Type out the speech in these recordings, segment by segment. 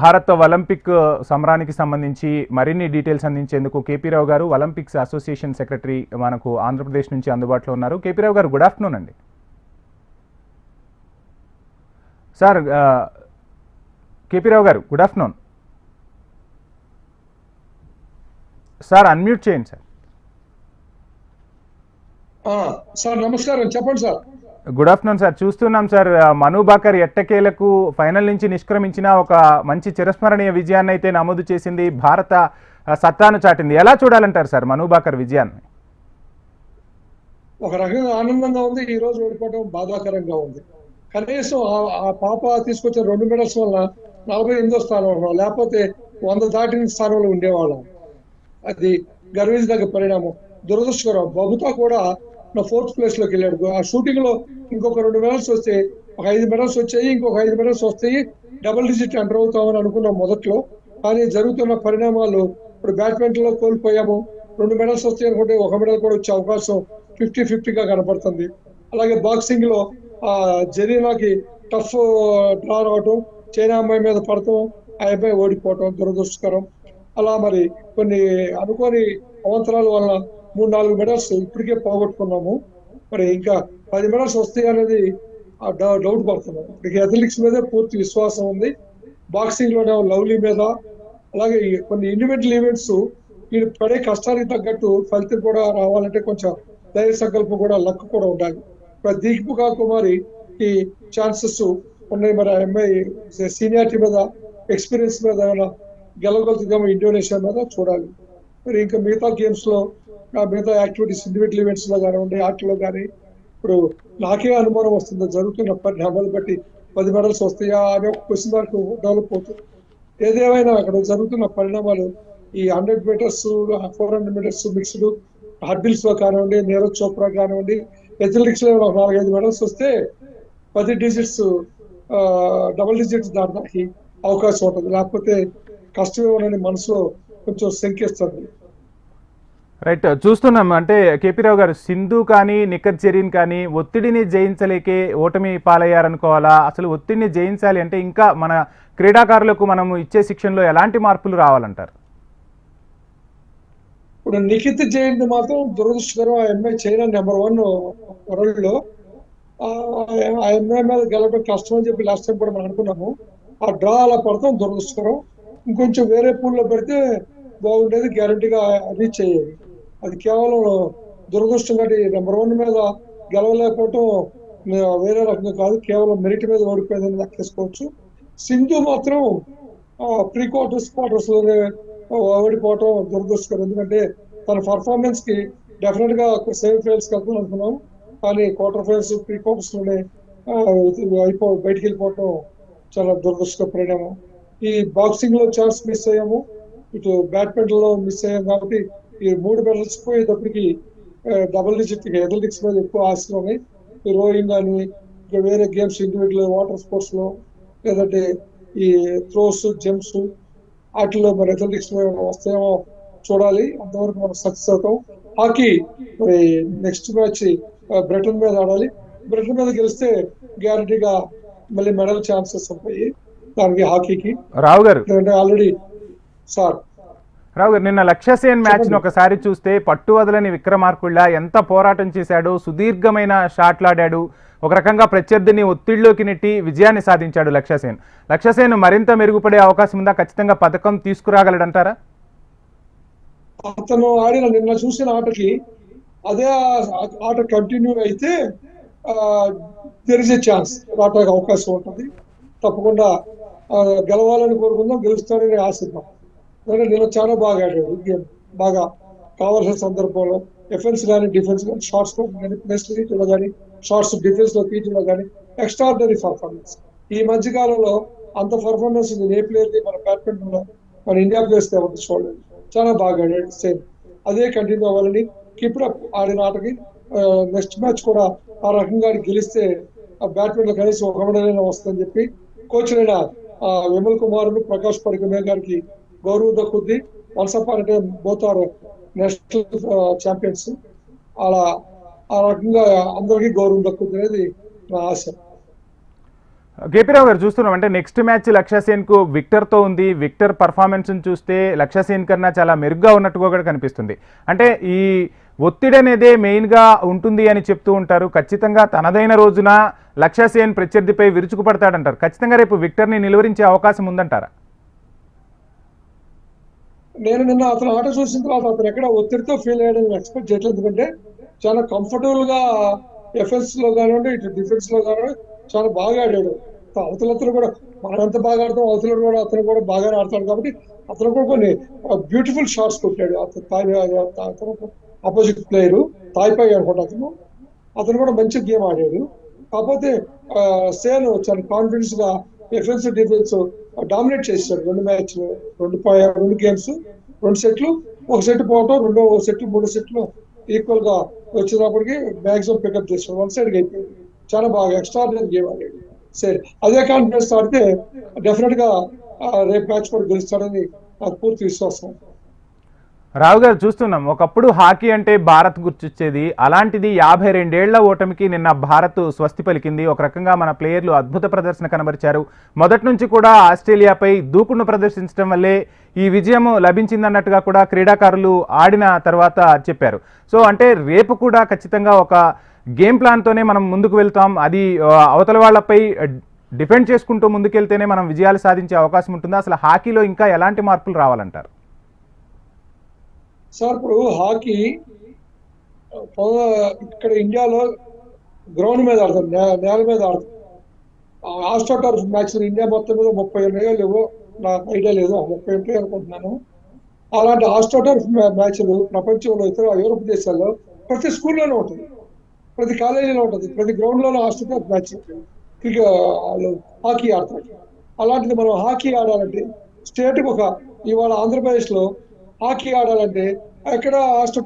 Bharat Olympic సమరానికి సంబంధించి మరిన్ని డీటెయిల్స్ అందించేందుకు కేపీ రావు గారు ఒలింపిక్స్ అసోసియేషన్ సెక్రటరీ మనకు ఆంధ్రప్రదేశ్ నుంచి అందుబాటులో ఉన్నారు. KP Rao garu good afternoon అండి. Sir KP Rao garu good afternoon. Sir unmute చేయండి సార్. సార్ నమస్కారం. చెప్పండి సార్. గుడ్ ఆఫ్టర్నూన్ సార్ చూస్తున్నాం సార్ మను బాకర్ ఎట్టకేలకు ఫైనల్ నుంచి నిష్క్రమించిన ఒక మంచి చిరస్మరణీయ విజయాన్ని అయితే నమోదు చేసింది భారత సత్తాను చాటింది. ఎలా చూడాలంటారు సార్ మను బాకర్ విజయాన్ని? ఒక రకంగా ఆనందంగా ఉంది. ఈ రోజు ఓడిపోవడం బాధాకరంగా ఉంది. కనీసం ఆ- పాప తీసుకొచ్చిన రెండు మెడల్స్ వల్ల నలభై ఎనిమిదో స్థానంలో ఉన్నాం. లేకపోతే వంద దాటిన స్థానంలో ఉండేవాళ్ళం. అది గర్వించదగ్గ పరిణామం. దురదృష్టకరం. బహుతా కూడా ఫోర్త్ ప్లేస్లోకి వెళ్ళాడు. ఆ షూటింగ్లో ఇంకొక రెండు మెడల్స్ వస్తే ఒక ఐదు మెడల్స్ వచ్చాయి ఇంకొక ఐదు మెడల్స్ వస్తాయి. డబుల్ డిజిట్ ఎంటర్ అవుతామని అనుకున్నాం మొదట్లో. కానీ జరుగుతున్న పరిణామాలు ఇప్పుడు బ్యాడ్మింటన్లో కోల్పోయాము. రెండు మెడల్స్ వస్తాయి అనుకుంటే ఒక మెడల్ కూడా వచ్చే అవకాశం ఫిఫ్టీ ఫిఫ్టీగా కనపడుతుంది. అలాగే బాక్సింగ్లో ఆ జరీనాకి టఫ్ డ్రా రావటం చైనా అమ్మాయి మీద పడటం ఆ అబ్బాయి ఓడిపోవటం దురదృష్టకరం. అలా మరి కొన్ని అనుకోని అవంతరాల వల్ల మూడు నాలుగు మెడల్స్ ఇప్పటికే పోగొట్టుకున్నాము. మరి ఇంకా పది మెడల్స్ వస్తాయి అనేది ఆ డౌ- డౌట్ పడుతున్నాం. ఇప్పటికి అథ్లెటిక్స్ మీదే పూర్తి విశ్వాసం ఉంది. బాక్సింగ్లోనే లవ్లీ మీద. అలాగే కొన్ని ఇండివిజువల్ ఈవెంట్స్ వీళ్ళు పడే కష్టానికి తగ్గట్టు ఫలితం కూడా రావాలంటే కొంచెం ధైర్య సంకల్పం కూడా లక్ కూడా ఉండాలి. ఇప్పుడు దీపికా కుమారి ఈ ఛాన్సెస్ ఉన్నాయి. మరి ఎంఐ అమ్మాయి సీనియారిటీ మీద ఎక్స్పీరియన్స్ మీద ఏమైనా గెలవగలుగుతుందేమో ఇండోనేషియా మీద? చూడాలి. మరి ఇంకా మిగతా గేమ్స్లో మిగతా యాక్టివిటీస్ ఇండివిజువల్ ఈవెంట్స్లో కానివ్వండి ఆటలో కానీ ఇప్పుడు నాకే అనుమానం వస్తుంది. జరుగుతున్న పరిణామాలు బట్టి పది మెడల్స్ వస్తాయా అనే ఒక క్వశ్చన్ మార్క్ డెవలప్ అవుతుంది. ఏదేమైనా అక్కడ జరుగుతున్న పరిణామాలు ఈ hundred meters four hundred meters mixed హర్డిల్స్లో కానివ్వండి నీరజ్ చోప్రా కానివ్వండి అథ్లెటిక్స్లో ఒక నాలుగైదు మెడల్స్ వస్తే పది డిజిట్స్ డబుల్ డిజిట్స్ దాటడానికి అవకాశం ఉంటుంది. లేకపోతే కష్టమే ఉండని మనసులో కొంచెం శంకిస్తుంది. రైట్ చూస్తున్నాం. అంటే కేపీ రావు గారు సింధు కానీ నిఖత్ జరీన్ కానీ ఒత్తిడిని జయించలేకే ఓటమి పాలయ్యారనుకోవాలా? అసలు ఒత్తిడిని జయించాలి అంటే ఇంకా మన క్రీడాకారులకు మనము ఇచ్చే శిక్షణలో ఎలాంటి మార్పులు రావాలంటారు? ఇప్పుడు నిఖిత్ జయంతి మాత్రం దురదృష్టకరం. ఆ అమ్మాయి చైనా నెంబర్ వన్ వరల్డ్లో ఆ ఆ అమ్మాయి మీద గెలవడం కష్టం అని చెప్పి లాస్ట్ టైం కూడా మనం అనుకున్నాము. ఆ డ్రా అలా పడతాం దురదృష్టకరం. ఇంకొంచెం వేరే పూల్లో పెడితే బాగుండేది గ్యారంటీగా రీచ్ అయ్యేది. అది కేవలం దురదృష్టం నెంబర్ వన్ మీద గెలవలేకపోవటం వేరే రకంగా కాదు కేవలం మెరిట్ మీద ఓడిపోయిందని లెక్కేసుకోవచ్చు సింధు మాత్రం ప్రీ క్వార్టర్స్ క్వార్టర్స్లోనే ఓడిపోవటం దురదృష్టకరం. ఎందుకంటే తన పర్ఫార్మెన్స్కి డెఫినెట్గా సెమీఫైనల్స్ ఫైనల్స్ అనుకున్నాం. కానీ క్వార్టర్ ఫైనల్స్ ప్రీ క్వార్టర్స్లోనే అయిపో బయటికి వెళ్ళిపోవటం చాలా దురదృష్టకర పరిణామం. ఈ బాక్సింగ్లో ఛాన్స్ మిస్ అయ్యాము. ఇటు బ్యాడ్మింటన్లో మిస్ అయ్యాం కాబట్టి ఈ మూడు మెడల్స్ పోయేటప్పటికి డబుల్ డిజిట్ అథ్లెటిక్స్ మీద ఎక్కువ ఆశలు ఉన్నాయి. ఈ రోయింగ్ కానీ ఇంకా వేరే గేమ్స్ ఇండివిజువల్ వాటర్ స్పోర్ట్స్లో లేదంటే ఈ త్రోస్ జంప్స్ వాటిలో మరి అథ్లెటిక్స్ వస్తాయేమో చూడాలి. అంతవరకు మనం సక్సెస్ అవుతాం. హాకీ మరి నెక్స్ట్ మ్యాచ్ బ్రిటన్ మీద ఆడాలి. బ్రిటన్ మీద గెలిస్తే గ్యారంటీగా మళ్ళీ మెడల్ ఛాన్సెస్ ఉంటాయి. దానికి హాకీకి రావు గారు. ఆల్రెడీ సార్ రావు గారు నిన్న లక్ష్యసేన్ మ్యాచ్ను ఒకసారి చూస్తే పట్టు వదలని విక్రమార్కుళ్ళ ఎంత పోరాటం చేశాడు సుదీర్ఘమైన షాట్లాడాడు ఒక రకంగా ప్రత్యర్థిని ఒత్తిడిలోకి నెట్టి విజయాన్ని సాధించాడు లక్ష్యసేన్. లక్ష్యసేన్ మరింత మెరుగుపడే అవకాశం ఉందా? ఖచ్చితంగా పథకం తీసుకురాగలడంటారా? అతను ఆడిన నిన్న చూసిన ఆటకి అదే ఆట కంటిన్యూ అయితే దెర్ ఇస్ ఎ ఛాన్స్ ఆటకు అవకాశం ఉంటుంది. తప్పకుండా గెలవాలని కోరుకుందాం గెలుస్తాడని ఆశిద్దాం ఎందుకంటే నిన్న చాలా బాగా ఆడాడు గేమ్ బాగా కావాల్సిన సందర్భంలో డిఫెన్స్ కానీ డిఫెన్స్ కానీ షార్ట్స్ కానీ ప్లస్ తీయటంలో కానీ షార్ట్స్ డిఫెన్స్లో తీయటంలో కానీ ఎక్స్ట్రాడినరీ పర్ఫార్మెన్స్ ఈ మధ్య కాలంలో అంత పర్ఫార్మెన్స్ నేను ఏ ప్లేయర్ మన బ్యాడ్మింటన్లో మన ఇండియా ప్లేయర్స్ ఎవరు చూడలేదు. చాలా బాగా ఆడాడు సేమ్. అదే కంటిన్యూ అవ్వాలని కీపర్ అప్ ఆడిన ఆటకి నెక్స్ట్ మ్యాచ్ కూడా ఆ రకంగా గెలిస్తే ఆ బ్యాట్మెంట్ కనీసం ఒక మెడలైనా వస్తుందని చెప్పి కోచ్ అయిన ఆ, విమల్ కుమార్ ప్రకాష్ పడికమే గారికి గౌరవం దక్కుద్ది వన్స్ అప్ అంటే బోత్ ఆర్ నేషనల్ ఛాంపియన్స్. అలా ఆ రకంగా అందరికీ గౌరవం దక్కుద్ది అనేది నా ఆశ. కేపీరావు గారు చూస్తున్నాం. అంటే నెక్స్ట్ మ్యాచ్ లక్ష్యసేన్కు విక్టర్తో ఉంది. విక్టర్ పర్ఫార్మెన్స్ చూస్తే లక్ష్యసేన్ కన్నా చాలా మెరుగ్గా ఉన్నట్టుగా కూడా కనిపిస్తుంది. అంటే ఈ ఒత్తిడి అనేది మెయిన్గా ఉంటుంది అని చెప్తూ ఉంటారు. ఖచ్చితంగా తనదైన రోజున లక్ష్యసేన్ ప్రత్యర్థిపై విరుచుకుపడతాడంటారు. ఖచ్చితంగా రేపు విక్టర్ని నిలువరించే అవకాశం ఉందంటారా? నేను నిన్న అతను ఆట చూసిన తర్వాత అతను ఎక్కడ ఒత్తిడితో ఫీల్ అయ్యాడని ఎక్స్పెక్ట్ చేయట్లేదు. ఎందుకంటే చాలా కంఫర్టబుల్గా ఎఫెన్స్లో కానివ్వండి ఇటు డిఫెన్స్లో కానివ్వండి చాలా బాగా ఆడాడు. అవతలతను కూడా మనంత బాగా ఆడతాం అవతల కూడా అతను కూడా బాగానే ఆడతాడు కాబట్టి అతను కూడా కొన్ని బ్యూటిఫుల్ షాట్స్ కొట్టాడు. అతను అతను ఆపోజిట్ ప్లేయర్ తాయిపై అనుకుంటా అతను. అతను కూడా మంచి గేమ్ ఆడాడు. కాకపోతే సేను సేన్ చాలా కాన్ఫిడెన్స్గా డిఫెన్స్ డిఫెన్స్ డామినేట్ చేశాడు రెండు మ్యాచ్ రెండు రెండు గేమ్స్ రెండు సెట్లు. ఒక సెట్ పోవటం రెండో సెట్ మూడో సెట్లు ఈక్వల్గా వచ్చినప్పటికి మ్యాక్సిమం పికప్ చేసాడు వన్ సైడ్ అయిపోయింది చాలా బాగా ఎక్స్ట్రాడినరీ గేమ్ ఆడాడు. సరే అదే కాన్ఫిడెన్స్ ఆడితే డెఫినెట్గా రేపు మ్యాచ్ కూడా గెలుస్తాడని నాకు పూర్తి విశ్వాసం. రావు గారు చూస్తున్నాం ఒకప్పుడు హాకీ అంటే భారత్ గుర్తొచ్చేది. అలాంటిది యాభై రెండేళ్ళ ఓటమికి నిన్న భారత్ స్వస్తి పలికింది. ఒక రకంగా మన ప్లేయర్లు అద్భుత ప్రదర్శన కనబరిచారు. మొదటి నుంచి కూడా ఆస్ట్రేలియాపై దూకుడును ప్రదర్శించడం వల్లే ఈ విజయం లభించిందన్నట్టుగా కూడా క్రీడాకారులు ఆడిన తర్వాత చెప్పారు. సో అంటే రేపు కూడా ఖచ్చితంగా ఒక గేమ్ ప్లాన్తోనే మనం ముందుకు వెళ్తాం. అది అవతల వాళ్ళపై డిఫెండ్ చేసుకుంటూ ముందుకెళ్తేనే మనం విజయాలు సాధించే అవకాశం ఉంటుందా. అసలు హాకీలో ఇంకా ఎలాంటి మార్పులు రావాలంటారు? సార్ ఇప్పుడు హాకీ ఇక్కడ ఇండియాలో గ్రౌండ్ మీద ఆడతాం నే- నేల మీద ఆడతాం ఆస్ట్రో టర్ఫ్ మ్యాచ్ ఇండియా మొత్తం మీద ముప్పై ఉన్నాయో లేవో నాకు ఐడియా లేదు ముప్పై ఉంటాయి అనుకుంటున్నాను. అలాంటి ఆస్ట్రో టర్ఫ్ మ్యాచ్లు ప్రపంచంలో ఇతర యూరోప్ దేశాల్లో ప్రతి స్కూల్లోనే ఉంటుంది ప్రతి కాలేజీలో ఉంటుంది ప్రతి గ్రౌండ్లోనే ఆస్ట్రో టర్ఫ్ మ్యాచ్ క్రికెట్ వాళ్ళు హాకీ ఆడతారు. అలాంటిది మనం హాకీ ఆడాలంటే స్టేట్ ఒక ఇవాళ ఆంధ్రప్రదేశ్లో హాకీ ఆడాలంటే ఎక్కడ హాస్టల్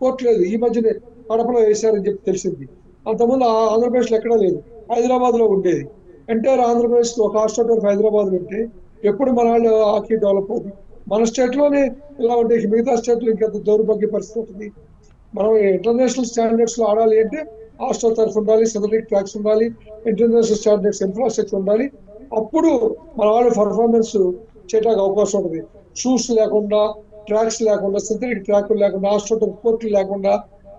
కోర్టు లేదు. ఈ మధ్యనే కడపలో వేశారని చెప్పి తెలిసింది. అంతకుముందు ఆంధ్రప్రదేశ్లో ఎక్కడా లేదు. హైదరాబాద్లో ఉండేది. ఎంటైర్ ఆంధ్రప్రదేశ్ ఒక హాస్టల్ హైదరాబాద్ ఉంటే ఎప్పుడు మన వాళ్ళు హాకీ డెవలప్ అవుతుంది. మన స్టేట్లోనే ఇలా ఉంటే మిగతా స్టేట్లో ఇంకెంత దౌర్భాగ్య పరిస్థితి ఉంటుంది. మనం ఇంటర్నేషనల్ స్టాండర్డ్స్లో ఆడాలి అంటే హాస్టల్ తరఫు ఉండాలి సింథటిక్ ట్రాక్స్ ఉండాలి ఇంటర్నేషనల్ స్టాండర్డ్స్ ఇన్ఫ్రాస్ట్రక్చర్ ఉండాలి. అప్పుడు మన వాళ్ళు పర్ఫార్మెన్స్ చేయడానికి అవకాశం ఉంటుంది. షూస్ లేకుండా ట్రాక్స్ లేకుండా సింథటిక్ ట్రాక్ లేకుండా హాస్టల్ కోర్టులు లేకుండా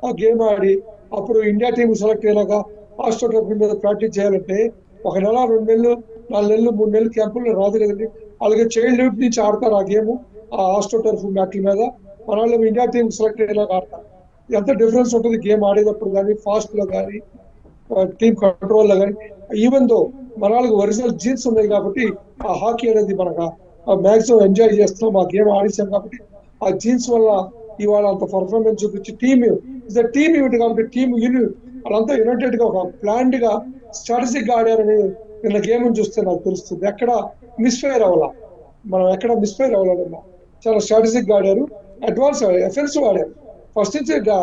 ఆ గేమ్ ఆడి అప్పుడు ఇండియా టీం సెలెక్ట్ అయ్యాక హాస్టల్ మీద ప్రాక్టీస్ చేయాలంటే ఒక నెల రెండు నెలలు నాలుగు నెలలు మూడు నెలలు క్యాంపుల్లో రాదు కదండి. అలాగే చైల్డ్ హుడ్ నుంచి ఆడతారు ఆ గేమ్ ఆ హాస్టల్ టర్ఫ్ మ్యాట్ల మీద. మన వాళ్ళు ఇండియా టీం సెలెక్ట్ అయ్యేలాగా ఆడతారు. ఎంత డిఫరెన్స్ ఉంటుంది గేమ్ ఆడేటప్పుడు కానీ ఫాస్ట్లో కానీ టీమ్ కంట్రోల్లో కానీ. ఈవెన్ దో మన వాళ్ళకి ఒరిజినల్ జీన్స్ ఉన్నాయి కాబట్టి ఆ హాకీ అనేది మనకు మ్యాక్సిమం ఎంజాయ్ చేస్తున్నాం. ఆ గేమ్ ఆడేసాం కాబట్టి ఆ జీన్స్ వల్ల ఇవాళ అంత పర్ఫార్మెన్స్ చూపించి టీమ్ ఇస్ టీమ్ యూనిట్ కాబట్టి టీమ్ యూనిట్ వాళ్ళంతా యునైటెడ్గా ఒక ప్లాన్డ్గా స్ట్రాటజిక్గా ఆడారని నిన్న గేమ్ చూస్తే నాకు తెలుస్తుంది. ఎక్కడ మిస్ఫైర్ అవ్వాల? మనం ఎక్కడ మిస్ఫైర్ అవ్వాలన్నా చాలా స్ట్రాటజిక్గా ఆడారు. అడ్వాన్స్ ఎఫెన్సివ్ ఆడారు. ఫస్ట్ నుంచి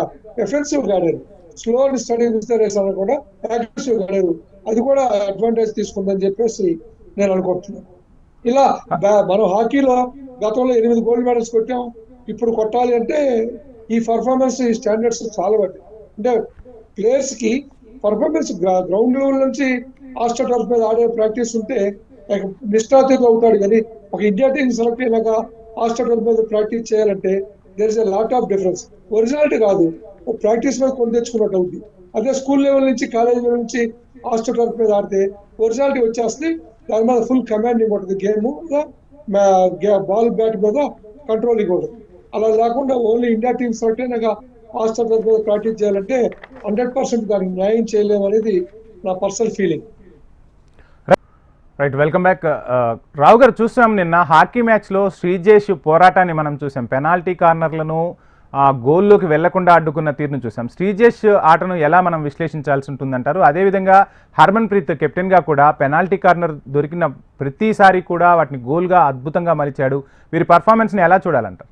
ఎఫెన్సివ్గా ఆడారు. స్లో అండ్ స్టడీ మిస్టరేస్ అని కూడా అగ్రెసివ్గా ఆడారు. అది కూడా అడ్వాంటేజ్ తీసుకుందని చెప్పేసి నేను అనుకుంటున్నాను. ఇలా మనం హాకీలో గతంలో ఎనిమిది గోల్డ్ మెడల్స్ కొట్టాం. ఇప్పుడు కొట్టాలి అంటే ఈ పర్ఫార్మెన్స్ ఈ స్టాండర్డ్స్ చాలా బట్టి అంటే ప్లేయర్స్కి పర్ఫార్మెన్స్ గ్రౌండ్ లెవెల్ నుంచి హాస్టల్ టర్ఫ్ మీద ఆడే ప్రాక్టీస్ ఉంటే నిష్ఠాతీత అవుతాడు. కానీ ఒక ఇండియా టీం సెలెక్ట్ అయినాక హాస్టల్ టర్ఫ్ మీద ప్రాక్టీస్ చేయాలంటే there is lot of difference originality కాదు. ప్రాక్టీస్ మీద కొని తెచ్చుకున్నట్టు అవుతుంది అదే స్కూల్ లెవెల్ నుంచి కాలేజ్ లెవెల్ నుంచి హాస్టల్ టర్ఫ్ మీద ఆడితే ఒరిజినాలిటీ వచ్చేస్తుంది. దాని మీద ఫుల్ కమాండింగ్ ఉంటుంది గేమ్ బాల్ బ్యాట్ మీద కంట్రోలింగ్ ఉంటుంది అలా లేకుండా ఓన్లీ ఇండియా టీమ్స్ సెలెక్ట్ నాకు హాస్టల్ మీద ప్రాక్టీస్ చేయాలంటే హండ్రెడ్ పర్సెంట్ దానికి న్యాయం చేయలేము అనేది నా personal feeling right welcome back Rao garu చూసాం నిన్న హాకీ మ్యాచ్లో శ్రీజేష్ పోరాటాన్ని మనం చూసాం. పెనాల్టీ కార్నర్లను ఆ గోల్లోకి వెళ్ళకుండా అడ్డుకున్న తీరును చూసాం శ్రీజేష్ ఆటను ఎలా మనం విశ్లేషించాల్సి ఉంటుందంటారు? అదేవిధంగా హర్మన్ ప్రీత్ కెప్టెన్గా కూడా పెనాల్టీ కార్నర్ దొరికిన ప్రతిసారి కూడా వాటిని గోల్గా అద్భుతంగా మలిచాడు. వీరి పర్ఫార్మెన్స్ని ఎలా చూడాలంటారు?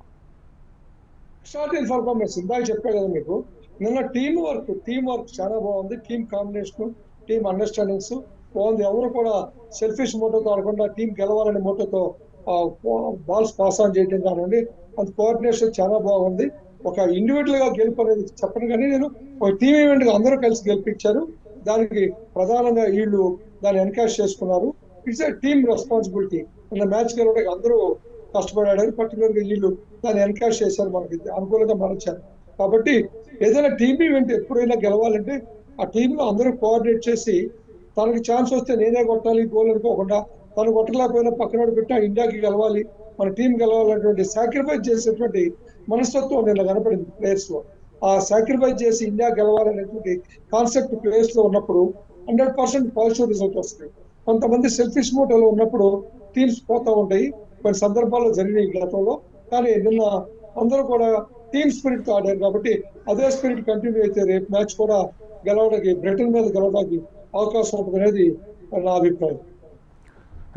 పర్ఫార్మెన్స్ ఇందాక చెప్పా కదా మీకు. నిన్న టీం వర్క్ టీం వర్క్ చాలా బాగుంది. టీం కాంబినేషన్ టీం అండర్స్టాండింగ్స్ బాగుంది. ఎవరు కూడా సెల్ఫిష్ మోటోతో ఆడకుండా టీం గెలవాలనే మోటోతో బాల్స్ పాస్ ఆన్ చేయడం కానివ్వండి అంత కోఆర్డినేషన్ చాలా బాగుంది. ఒక ఇండివిజువల్గా గెలుపు అనేది చెప్పను కానీ నేను ఒక టీం ఈవెంట్గా అందరూ కలిసి గెలిపించారు. దానికి ప్రధానంగా వీళ్ళు దాన్ని ఎన్కరేజ్ చేసుకున్నారు. ఇట్స్ ఎ టీమ్ రెస్పాన్సిబిలిటీ నిన్న మ్యాచ్ గెలవడానికి అందరూ కష్టపడారు. పర్టికులర్గా వీళ్ళు దాన్ని ఎన్కరేజ్ చేశారు మనకి. అనుకూలంగా మరచారు కాబట్టి ఏదైనా టీమ్ ఈవెంట్ ఎప్పుడైనా గెలవాలంటే ఆ టీమ్లో అందరూ కోఆర్డినేట్ చేసి తనకి ఛాన్స్ వస్తే నేనే కొట్టాలి గోల్ అనుకోకుండా తను కొట్టలేకపోయినా పక్కనోడు పెట్టి ఇండియాకి గెలవాలి మన టీం గెలవాలనేటువంటి సాక్రిఫైస్ చేసేటువంటి మనస్తత్వం నిన్న కనపడింది ప్లేయర్స్లో. ఆ సాక్రిఫైస్ చేసి ఇండియా గెలవాలనేటువంటి కాన్సెప్ట్ ప్లేయర్స్లో ఉన్నప్పుడు హండ్రెడ్ పర్సెంట్ పాజిటివ్ రిజల్ట్ వస్తుంది. కొంతమంది సెల్ఫిష్ మోటోలో ఉన్నప్పుడు టీమ్స్ పోతా ఉంటాయి. కొన్ని సందర్భాల్లో జరిగినాయి గతంలో. కానీ నిన్న అందరూ కూడా టీమ్ స్పిరిట్తో ఆడారు కాబట్టి అదే స్పిరిట్ కంటిన్యూ అయితే రేపు మ్యాచ్ కూడా గెలవడానికి బ్రిటన్ మీద గెలవడానికి అవకాశం ఉంటుంది అనేది నా అభిప్రాయం.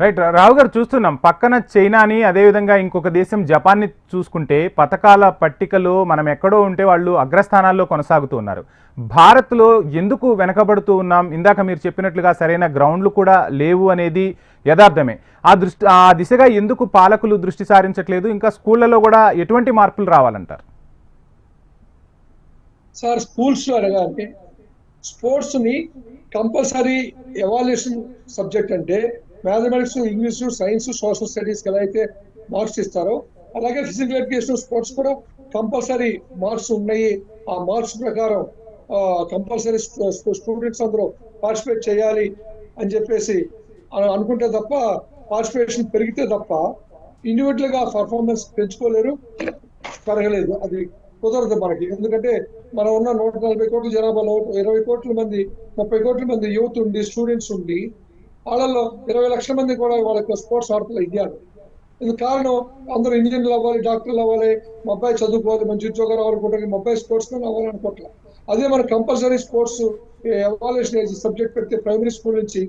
రైట్ రావు గారు చూస్తున్నాం. పక్కన చైనాని అదేవిధంగా ఇంకొక దేశం జపాన్ని చూసుకుంటే పథకాల పట్టికలో మనం ఎక్కడో ఉంటే వాళ్ళు అగ్రస్థానాల్లో కొనసాగుతూ ఉన్నారు. భారత్లో ఎందుకు వెనకబడుతూ ఉన్నాం? ఇందాక మీరు చెప్పినట్లుగా సరైన గ్రౌండ్లు కూడా లేవు అనేది యథార్థమే. ఆ దృష్టి ఆ దిశగా ఎందుకు పాలకులు దృష్టి సారించట్లేదు? ఇంకా స్కూళ్ళలో కూడా ఎటువంటి మార్పులు రావాలంటారు? సార్ స్కూల్స్ అడగాలంటే స్పోర్ట్స్ని కంపల్సరీ ఎవాల్యుయేషన్ సబ్జెక్ట్ అంటే mathematics English science social studies ఎలా అయితే మార్క్స్ ఇస్తారో అలాగే ఫిజికల్ ఎడ్యుకేషన్ స్పోర్ట్స్ కూడా కంపల్సరీ మార్క్స్ ఉన్నాయి. ఆ మార్క్స్ ప్రకారం కంపల్సరీ స్టూడెంట్స్ అందరూ పార్టిసిపేట్ చేయాలి అని చెప్పేసి అనుకుంటే తప్ప పార్టిసిపేషన్ పెరిగితే తప్ప ఇండివిజువల్గా పర్ఫార్మెన్స్ పెంచుకోలేరు పెరగలేదు. అది కుదరదు మనకి. ఎందుకంటే మనం ఉన్న నూట నలభై కోట్ల జనాభాలో ఇరవై కోట్ల మంది ముప్పై కోట్ల మంది యూత్ ఉండి స్టూడెంట్స్ ఉండి వాళ్ళలో ఇరవై లక్షల మంది కూడా వాళ్ళకి స్పోర్ట్స్ ఆడుతున్న ఇయ్యాలి. ఇందుకు కారణం అందరూ ఇంజనీర్లు అవ్వాలి డాక్టర్లు అవ్వాలి మా అబ్బాయి చదువుకోవాలి మంచి ఉద్యోగం రావాలనుకుంటారు మా అబ్బాయి స్పోర్ట్స్ మ్యాన్ అవ్వాలనుకోవట్లే అదే మన కంపల్సరీ స్పోర్ట్స్ ఎవాల్యూషన్ సబ్జెక్ట్ పెడితే ప్రైమరీ స్కూల్ నుంచి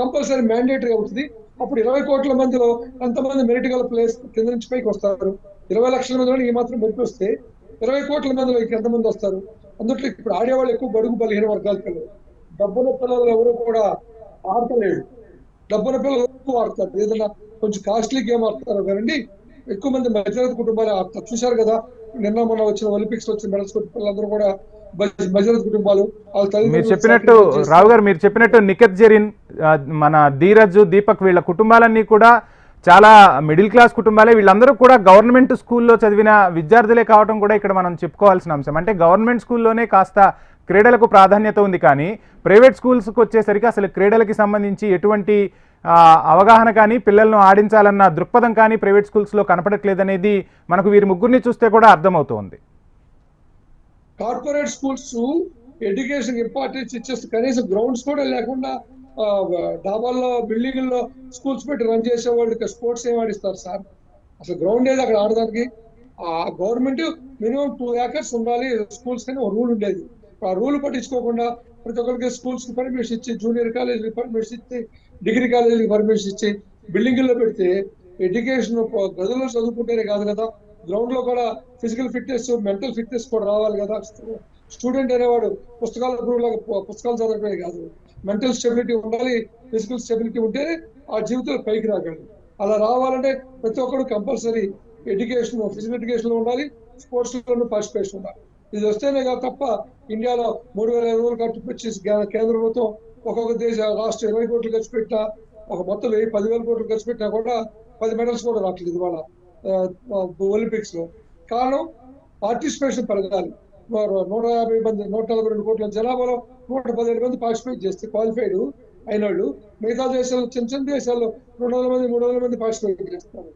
కంపల్సరీ మ్యాండేటరీ అవుతుంది. అప్పుడు ఇరవై కోట్ల మందిలో ఎంతమంది మెరిట్ గల ప్లేస్ కింద నుంచి పైకి వస్తారు? ఇరవై లక్షల మందిలో ఈ మాత్రం మెరిట్ వస్తే ఇరవై కోట్ల మందిలో ఎంతమంది వస్తారు? అందుట్లో ఇప్పుడు ఆడేవాళ్ళు ఎక్కువ బడుగు బలహీన వర్గాల పిల్లలు. డబ్బున్న పిల్లలు ఎవరు కూడా ఆడతలేడు డబ్బున్న పిల్లలు ఆడతారు ఏదైనా కొంచెం కాస్ట్లీ గేమ్ ఆడతారు కదండి ఎక్కువ మంది మధ్యతరగతి కుటుంబాలు ఆడతారు. చూశారు కదా నిన్న మొన్న వచ్చిన ఒలింపిక్స్ వచ్చిన మెడల్స్ పిల్లలందరూ కూడా మధ్యతరగతి కుటుంబాలు వాళ్ళ మీరు చెప్పినట్టు రావు గారు మీరు చెప్పినట్టు నిఖత్ జరీన్ మన ధీరజ్ దీపక్ వీళ్ళ కుటుంబాలన్నీ కూడా చాలా మిడిల్ క్లాస్ కుటుంబాలే. వీళ్ళందరూ కూడా గవర్నమెంట్ స్కూల్లో చదివిన విద్యార్థులే కావడం కూడా ఇక్కడ మనం చెప్పుకోవాల్సిన అంశం. అంటే గవర్నమెంట్ స్కూల్లోనే కాస్త క్రీడలకు ప్రాధాన్యత ఉంది కానీ ప్రైవేట్ స్కూల్స్కి వచ్చేసరికి అసలు క్రీడలకి సంబంధించి ఎటువంటి అవగాహన కానీ పిల్లలను ఆడించాలన్న దృక్పథం కానీ ప్రైవేట్ స్కూల్స్లో కనపడట్లేదనేది మనకు వీరి ముగ్గురిని చూస్తే కూడా అర్థమవుతోంది. కార్పొరేట్ స్కూల్స్ ఎడ్యుకేషన్ ఇంపార్టెన్స్ ఇచ్చేస్తే కనీసం గ్రౌండ్స్ కూడా లేకుండా డాబాల్లో బిల్డింగ్ల్లో స్కూల్స్ పెట్టి రన్ చేసే వాళ్ళకి స్పోర్ట్స్ ఏం ఆడిస్తారు సార్? అసలు గ్రౌండ్ ఏది అక్కడ ఆడడానికి? ఆ గవర్నమెంట్ మినిమం టూ ఏకర్స్ ఉండాలి స్కూల్స్ కానీ ఒక రూల్ ఉండేది. ఆ రూల్ పట్టించుకోకుండా ప్రతి ఒక్కరికి స్కూల్స్కి పర్మిషన్ ఇచ్చి జూనియర్ కాలేజీకి పర్మిషన్ ఇచ్చి డిగ్రీ కాలేజీకి పర్మిషన్ ఇచ్చి బిల్డింగ్లో పెడితే ఎడ్యుకేషన్ గదుల్లో చదువుకుంటేనే కాదు కదా. గ్రౌండ్లో కూడా ఫిజికల్ ఫిట్నెస్ మెంటల్ ఫిట్నెస్ కూడా రావాలి కదా. స్టూడెంట్ అనేవాడు పుస్తకాల గురువులాగా పుస్తకాలు చదవడమే కాదు. మెంటల్ స్టెబిలిటీ ఉండాలి ఫిజికల్ స్టెబిలిటీ ఉంటేనే ఆ జీవితంలో పైకి రాగలడు. అలా రావాలంటే ప్రతి ఒక్కరు కంపల్సరీ ఎడ్యుకేషన్ ఫిజికల్ ఎడ్యుకేషన్లో ఉండాలి స్పోర్ట్స్లో పార్టిసిపేషన్ ఉండాలి. ఇది వస్తేనే కాదు తప్ప ఇండియాలో మూడు వేల ఐదు వందలు ఖర్చు పెట్టి కేంద్ర ప్రభుత్వం ఒక్కొక్క దేశ రాష్ట్రం ఇరవై కోట్లు ఖర్చు పెట్టినా ఒక మొత్తం వెయ్యి పదివేల కోట్లు ఖర్చు పెట్టినా కూడా పది మెడల్స్ కూడా రావట్లేదు ఇవాళ ఒలింపిక్స్లో. కారణం పార్టిసిపేషన్ పెరగాలి. నూట యాభై మంది నూట నలభై రెండు కోట్ల జనాభాలో నూట పదిహేడు మంది పార్టిసిపేట్ చేస్తే క్వాలిఫైడ్ అయిన వాళ్ళు మిగతా దేశాల్లో చిన్న చిన్న దేశాల్లో రెండు వందల మంది మూడు వందల మంది పార్టిసిపేట్ చేస్తారు.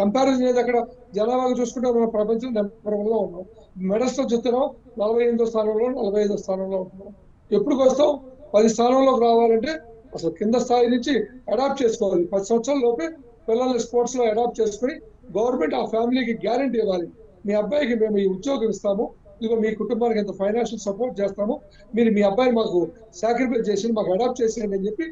కంపారిజన్ ఏది అక్కడ? జనాభాగా చూసుకుంటే మనం ప్రపంచం నెంబర్ వన్లో ఉన్నాం. మెడల్స్లో చూస్తున్నాం నలభై ఎనిమిదో స్థానంలో నలభై ఐదో స్థానంలో ఉంటున్నాం ఎప్పుడు వస్తాం? పది స్థానంలోకి రావాలంటే అసలు కింద స్థాయి నుంచి అడాప్ట్ చేసుకోవాలి. పది సంవత్సరాల లోపే పిల్లల్ని స్పోర్ట్స్లో అడాప్ట్ చేసుకుని గవర్నమెంట్ ఆ ఫ్యామిలీకి గ్యారంటీ ఇవ్వాలి. మీ అబ్బాయికి మేము ఈ ఉద్యోగం ఇస్తాము. ఇదిగో మీ కుటుంబానికి ఎంత ఫైనాన్షియల్ సపోర్ట్ చేస్తాము. మీరు మీ అబ్బాయిని మాకు సాక్రిఫైస్ చేసి మాకు అడాప్ట్ చేసేయండి అని చెప్పి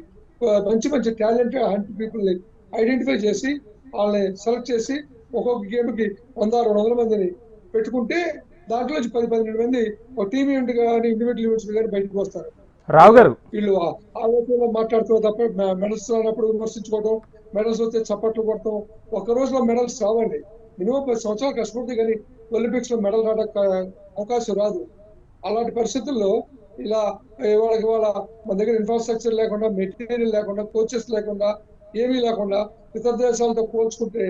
మంచి మంచి టాలెంట్ హంట్ పీపుల్ని ఐడెంటిఫై చేసి వాళ్ళని సెలెక్ట్ చేసి ఒక్కొక్క గేమ్కి వంద రెండు వందల మందిని పెట్టుకుంటే దాంట్లో పది పదిహేను మంది ఒక టీమ్ ఈవెంట్ కానీ ఇండివిజువల్ ఈవెంట్స్ కానీ బయటకు వస్తారు. రావు గారు. వీళ్ళు ఆ- ఆ విషయంలో మాట్లాడుతూ తప్ప మెడల్స్ రానప్పుడు విమర్శించుకోవడం మెడల్స్ వస్తే చప్పట్లు కొడతాం ఒక రోజులో మెడల్స్ రావండి. మినిమం పది సంవత్సరాలు కష్టపడితే కానీ ఒలింపిక్స్లో మెడల్ రావడానికి అవకాశం రాదు. అలాంటి పరిస్థితుల్లో ఇలా వాళ్ళకి వాళ్ళ మన దగ్గర ఇన్ఫ్రాస్ట్రక్చర్ లేకుండా మెటీరియల్ లేకుండా కోచెస్ లేకుండా ఏమీ లేకుండా ఇతర దేశాలతో పోల్చుకుంటే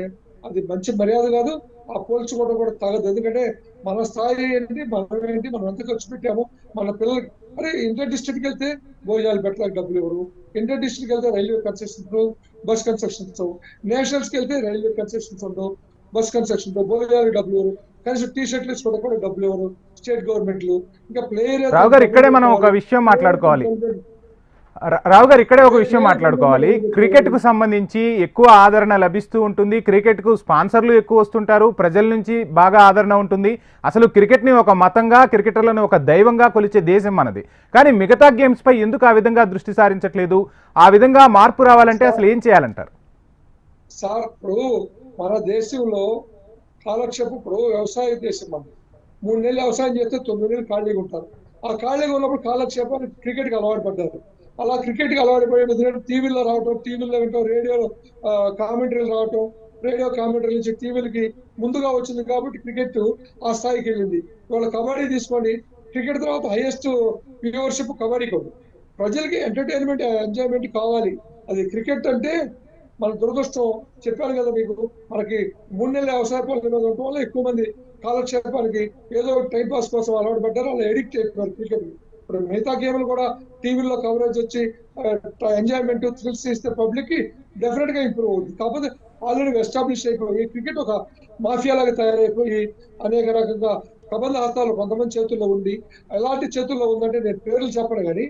అది మంచి మర్యాద కాదు. ఆ పోల్చుకోవడం కూడా తగదు. ఎందుకంటే మన స్థాయి ఏంటి మనం ఏంటి మనం ఎంత ఖర్చు పెట్టాము మన పిల్లలకి అరే ఇంటర్ డిస్ట్రిక్ట్కి వెళ్తే భోజనాలు పెట్టడానికి డబ్బులు ఇవ్వరు. ఇంటర్ డిస్ట్రిక్ట్కి వెళ్తే రైల్వే కన్సెషన్స్ బస్ కన్స్ట్రక్షన్స్ నేషనల్స్కి వెళ్తే రైల్వే కన్సెషన్స్ ఉండవు బస్ కన్స్ట్రక్షన్ భోజనాలు డబ్బులు ఇవ్వరు. కనీసం టీ షర్ట్లు వేసుకోవడం కూడా డబ్బులు ఇవ్వరు స్టేట్ గవర్నమెంట్లు. ఇంకా ప్లేయర్ రావు గారు, ఇక్కడే మనం ఒక విషయం మాట్లాడుకోవాలి. రావు గారు ఇక్కడే ఒక విషయం మాట్లాడుకోవాలి. క్రికెట్కు సంబంధించి ఎక్కువ ఆదరణ లభిస్తూ ఉంటుంది. క్రికెట్కు స్పాన్సర్లు ఎక్కువ వస్తుంటారు. ప్రజల నుంచి బాగా ఆదరణ ఉంటుంది. అసలు క్రికెట్ని ఒక మతంగా క్రికెటర్లను ఒక దైవంగా కొలిచే దేశం మనది. కానీ మిగతా గేమ్స్ పై ఎందుకు ఆ విధంగా దృష్టి సారించట్లేదు? ఆ విధంగా మార్పు రావాలంటే అసలు ఏం చేయాలంటారు? సార్ ఇప్పుడు మన దేశంలో కాలక్షేపం ఇప్పుడు వ్యవసాయ దేశం మనం మూడు నెలలు వ్యవసాయం చేస్తే తొమ్మిది నెలలు ఖాళీగా ఉంటారు. ఆ ఖాళీగా ఉన్నప్పుడు కాలక్షేపానికి క్రికెట్కి అలవాటు పడ్డారు. అలా క్రికెట్కి అలవాటు పడిన టీవీలో రావటం టీవీలో వింటాం రేడియోలో కామెంటరీలు రావటం రేడియో కామెంటరీ నుంచి టీవీలకి ముందుగా వచ్చింది కాబట్టి క్రికెట్ ఆ స్థాయికి వెళ్ళింది. ఇవాళ కబడ్డీ తీసుకోండి. క్రికెట్ తర్వాత హైయెస్ట్ వ్యూవర్షిప్ కబడ్డీకి ఉంది ప్రజలకి ఎంటర్టైన్మెంట్ ఎంజాయ్మెంట్ కావాలి. అది క్రికెట్ అంటే మన దురదృష్టం. చెప్పాను కదా మీకు మనకి మూడు నెలల వ్యవసాయ పనులు వల్ల ఎక్కువ మంది కాలక్షేపానికి ఏదో టైం పాస్ కోసం అలవాటు పడ్డారు. వాళ్ళు ఎడిక్ట్ అయిపోయారు క్రికెట్ ఇప్పుడు మిగతా గేమ్లు కూడా టీవీలో కవరేజ్ వచ్చి ఎంజాయ్మెంట్ థ్రిల్స్ ఇస్తే పబ్లిక్కి డెఫినెట్గా ఇంప్రూవ్ అవుతుంది కాకపోతే ఆల్రెడీ ఎస్టాబ్లిష్ అయిపోయి క్రికెట్ ఒక మాఫియా లాగా తయారైపోయి అనేక రకంగా ప్రబంధ హస్తాలు కొంతమంది చేతుల్లో ఉంది ఎలాంటి చేతుల్లో ఉందంటే నేను పేర్లు చెప్పను కానీ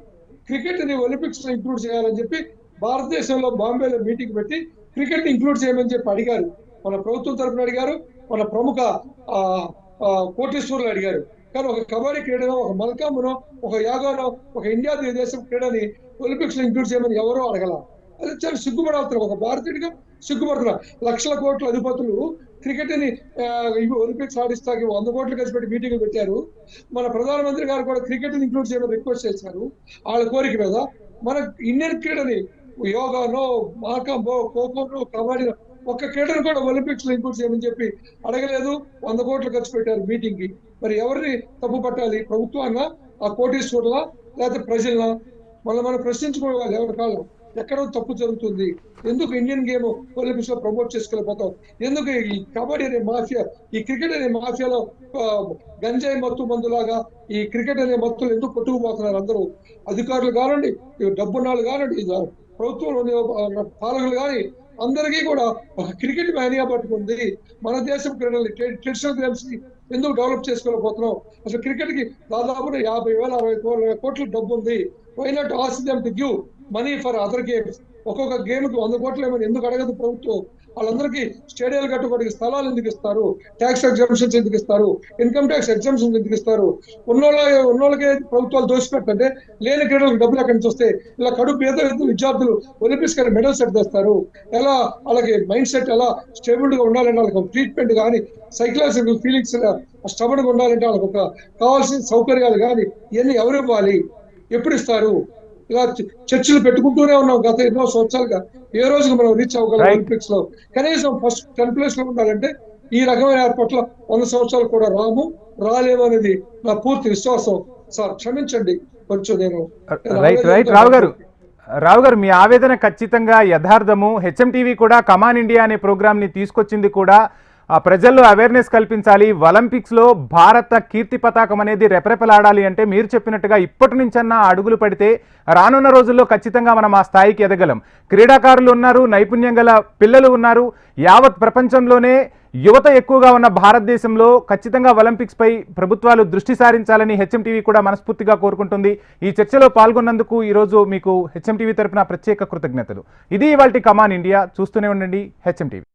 క్రికెట్ని ఒలింపిక్స్లో ఇంక్లూడ్ చేయాలని చెప్పి భారతదేశంలో బాంబేలో మీటింగ్ పెట్టి క్రికెట్ని ఇంక్లూడ్ చేయమని చెప్పి అడిగారు. మన ప్రభుత్వం తరపున అడిగారు మన ప్రముఖ ఆ, కోటేశ్వర్లు అడిగారు. కానీ ఒక కబడ్డీ క్రీడను ఒక మల్కామును ఒక యాగోను ఒక ఇండియా దేశం క్రీడని ఒలింపిక్స్లో ఇంక్లూడ్ చేయమని ఎవరో అడగల. అది చాలా సిగ్గుపడవుతున్నారు ఒక భారతీయుడిగా సిగ్గుపడుతున్నారు. లక్షల కోట్ల అధిపతులు క్రికెట్ని ఒలింపిక్స్ ఆడిస్తాకి వంద కోట్లు కలిసి పెట్టి మీటింగ్ పెట్టారు. మన ప్రధానమంత్రి గారు కూడా క్రికెట్ని ఇంక్లూడ్ చేయమని రిక్వెస్ట్ చేశారు. వాళ్ళ కోరిక మీద మన ఇండియన్ క్రీడని యోగానో మహాకంబో ఖోఖోనో కబడ్డీ ఒక్క క్రీడను కూడా ఒలింపిక్స్లో ఇంక్లూడ్ చేయమని చెప్పి అడగలేదు. వంద కోట్లు ఖర్చు పెట్టారు మీటింగ్కి మరి ఎవరిని తప్పు పట్టాలి? ప్రభుత్వాన్న ఆ కోటీశ్వరుల? లేకపోతే ప్రజల మళ్ళీ మనం ప్రశ్నించుకోవాలి ఎవరి కాలం ఎక్కడో తప్పు జరుగుతుంది. ఎందుకు ఇండియన్ గేమ్ ఒలింపిక్స్లో ప్రమోట్ చేసుకెళ్ళిపోతాం ఎందుకు ఈ కబడ్డీ అనే మాఫియా ఈ క్రికెట్ అనే మాఫియాలో గంజాయి మత్తు మందులాగా ఈ క్రికెట్ అనే మత్తులు ఎందుకు కొట్టుకుపోతున్నారు అందరూ? అధికారులు కానివ్వండి డబ్బున్నాళ్ళు కానివ్వండి ప్రభుత్వంలోని పాలకులు కానీ అందరికీ కూడా ఒక క్రికెట్ మేనియా పట్టుకుంది. మన దేశం క్రీడలు ట్రెడిషనల్ గేమ్స్ని ఎందుకు డెవలప్ చేసుకోలేకపోతున్నాం? అసలు క్రికెట్కి దాదాపు యాభై వేల అరవై కోట్ల కోట్ల డబ్బు ఉంది. Why not as them to give money for other games ఒక్కొక్క గేమ్కి వంద కోట్లు ఏమైనా ఎందుకు అడగదు ప్రభుత్వం? వాళ్ళందరికీ స్టేడియాలు కట్టుకోవడానికి స్థలాలు ఎందుకు ఇస్తారు? ట్యాక్స్ ఎగ్జామ్షన్స్ ఎందుకు ఇస్తారు? ఇన్కమ్ ట్యాక్స్ ఎగ్జామ్షన్స్ ఎందుకు ఇస్తారు? ఉన్నోళ్ళ ఉన్నోళ్ళకే ప్రభుత్వాలు దోషపెట్టంటే లేని క్రీడలకు డబ్బులు అక్కడి నుంచి వస్తే ఇలా కడుపు పేద విద్యార్థులు ఒలింపిక్స్ కానీ మెడల్ సెట్ తెస్తారు. ఎలా వాళ్ళకి మైండ్ సెట్ ఎలా స్టేబుల్గా ఉండాలంటే వాళ్ళకి ట్రీట్మెంట్ కానీ సైకలాజికల్ ఫీలింగ్స్ స్టబన్ ఉండాలంటే వాళ్ళకి ఒక కావాల్సిన సౌకర్యాలు కానీ ఇవన్నీ ఎవరు ఇవ్వాలి? ఎప్పుడు ఇస్తారు? ఇలా చర్చలు పెట్టుకుంటూనే ఉన్నాం గత ఎన్నో సంవత్సరాలుగా. ఏ రోజుకి మనం రీచ్ అవ్వగలం. ఒలింపిక్స్లో? కనీసం ఫస్ట్ టెన్ ప్లేస్లో ఉండాలంటే ఈ రకమైన ఏర్పాట్ల వంద సంవత్సరాలు కూడా రాము రాలేము అనేది నా పూర్తి విశ్వాసం. సార్ క్షమించండి. కొంచెం నేను రైట్ రైట్ రావు గారు రావు గారు మీ ఆవేదన ఖచ్చితంగా యథార్థము. హెచ్ఎం టీవీ కూడా కమాన్ ఇండియా అనే ప్రోగ్రామ్ని తీసుకొచ్చింది కూడా ప్రజల్లో అవేర్నెస్ కల్పించాలి. ఒలింపిక్స్లో భారత కీర్తి పతాకం అనేది రెపరెపలాడాలి అంటే మీరు చెప్పినట్టుగా ఇప్పటి నుంచన్నా అడుగులు పడితే రానున్న రోజుల్లో ఖచ్చితంగా మనం ఆ స్థాయికి ఎదగలం. క్రీడాకారులు ఉన్నారు నైపుణ్యం గల పిల్లలు ఉన్నారు. యావత్ ప్రపంచంలోనే యువత ఎక్కువగా ఉన్న భారతదేశంలో ఖచ్చితంగా ఒలింపిక్స్పై ప్రభుత్వాలు దృష్టి సారించాలని హెచ్ఎంటీవీ కూడా మనస్ఫూర్తిగా కోరుకుంటుంది. ఈ చర్చలో పాల్గొన్నందుకు ఈరోజు మీకు హెచ్ఎంటీవీ తరపున ప్రత్యేక కృతజ్ఞతలు. ఇది ఇవాళ కమాన్ ఇండియా చూస్తూనే ఉండండి హెచ్ఎంటీవీ